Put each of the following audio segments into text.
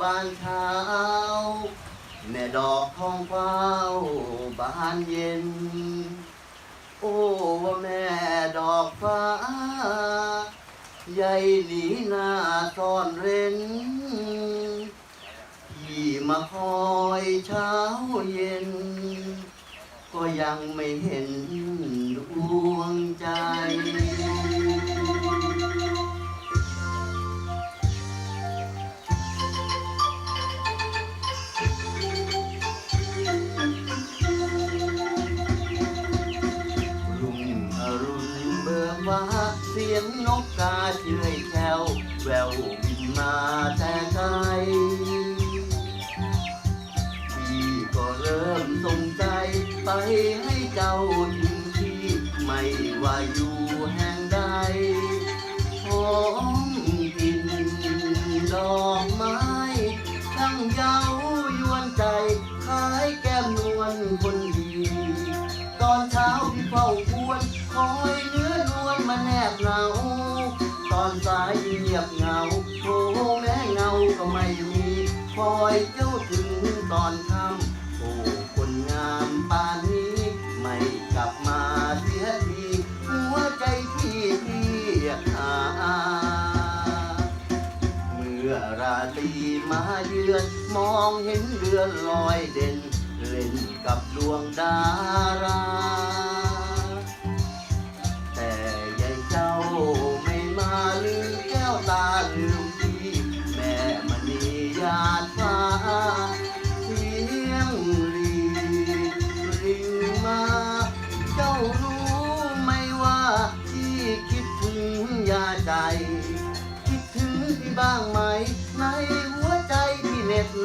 บานเช้า แม่ดอกทองกว้าวบานเย็น โอ้แม่ดอกฟ้า ใหญ่หนีหน้าซ่อนเร้นที่มาคอยเช้าเย็น ก็ยังไม่เห็นดวงใจ ไปให้เจ้าถึงที่ไม่ว่าอยู่แห่งใดหอมกลิ่นดอกไม้ช่างเย้ายวนใจคล้ายแก้มนวลคนดีตอนเช้าพี่เฝ้าควรคอยเนื้อนวลมาแนบเหงาตอนสายเงียบเหงาโธแม้เงาก็ไม่มีคอยเจ้า ราตรีมาเยือน มองเห็นเรือนลอยเด่น เล่นกับดวงดารา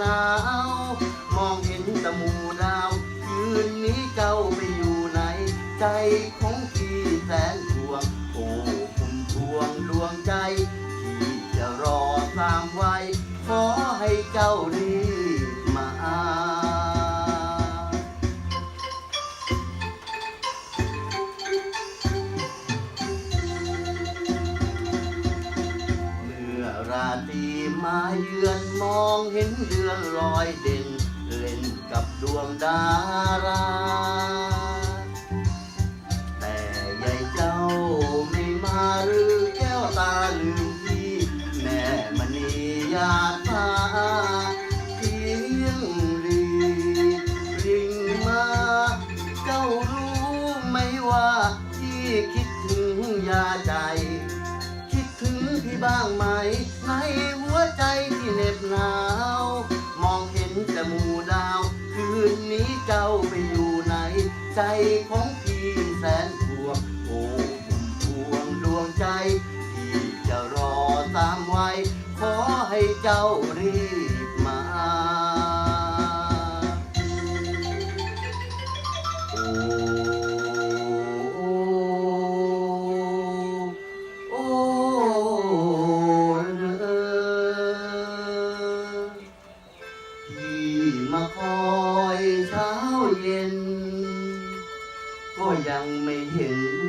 หนาว มองเห็นตะมูดาว คืนนี้เจ้าไปอยู่ไหน ใจของพี่แสนทวง โอ้คุณทวงดวงใจที่จะรอตามไว้ ขอให้เจ้ารี มองเห็นเดือนลอยเด่น เล่นกับดวงดารา แต่ยายเจ้าไม่มาหรือแก้วตาลืมพี่ แม่มณีหยาดฟ้าเสียงรีริงมา เจ้ารู้ไหมว่า ที่คิดถึงยาใจคิด พี่บ้างไหม ในหัวใจที่เหน็บหนาว มองเห็นแต่หมู่ดาว คืนนี้เจ้าไปอยู่ไหน ใจของพี่แสนพวงโอ้พุ่มพวงดวงใจที่จะรอตามไว้ ขอให้เจ้า ที่มาคอยเช้าเย็น ก็ยังไม่เห็น